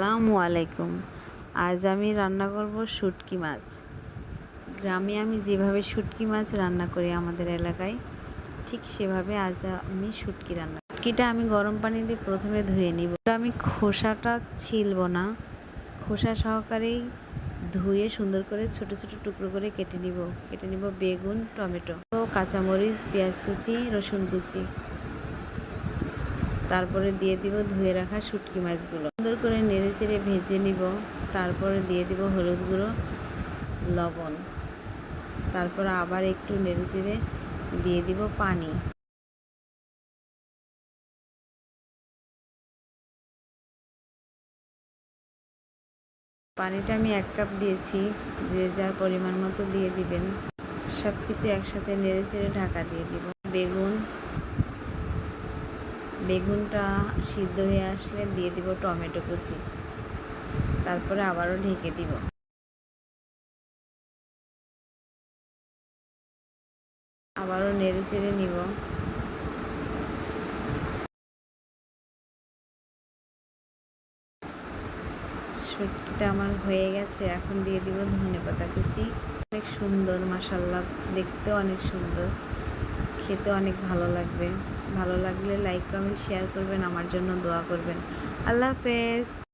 আসসালামু আলাইকুম। আজ আমি রান্না করব শুটকি মাছ। গ্রামে আমি যেভাবে শুটকি মাছ রান্না করি আমাদের এলাকায়, ঠিক সেভাবে আজ আমি শুটকি রান্না শুটকিটা আমি গরম পানি দিয়ে প্রথমে ধুয়ে নিব। ওটা আমি খোসাটা ছিলব না। খোসা সহকারেই ধুয়ে সুন্দর করে ছোট ছোট টুকরো করে কেটে নিব। কেটে নিব বেগুন, টমেটো, কাঁচামরিচ, পেঁয়াজ কুচি, রসুন কুচি। তারপরে দিয়ে দিব ধুয়ে রাখা শুটকি মাছগুলো। সুন্দর করে নেড়ে চেড়ে ভেজে নিব। তারপরে দিয়ে দিব হলুদ গুঁড়ো, লবণ। তারপর আবার একটু নেড়ে চেড়ে দিয়ে দিব পানি। পানিটা আমি এক কাপ দিয়েছি, যে যার পরিমাণ মতো দিয়ে দিবেন। সব কিছু একসাথে নেড়ে চেড়ে ঢাকা দিয়ে দিব। বেগুন বেগুনটা সিদ্ধ হয়ে আসলে দিয়ে দিব টমেটো কুচি। তারপরে আবারও ঢেকে দিব। আবারও নেড়ে চেড়ে নিব। শুটকিটা আমার হয়ে গেছে, এখন দিয়ে দিব ধনে পাতা কুচি। অনেক সুন্দর মাসাল্লাহ দেখতেও অনেক সুন্দর। খেতে অনেক ভালো লাগবে। ভালো লাগলে লাইক কমেন্ট শেয়ার করবেন, আমার জন্য দোয়া করবেন। আল্লাহ হাফেজ।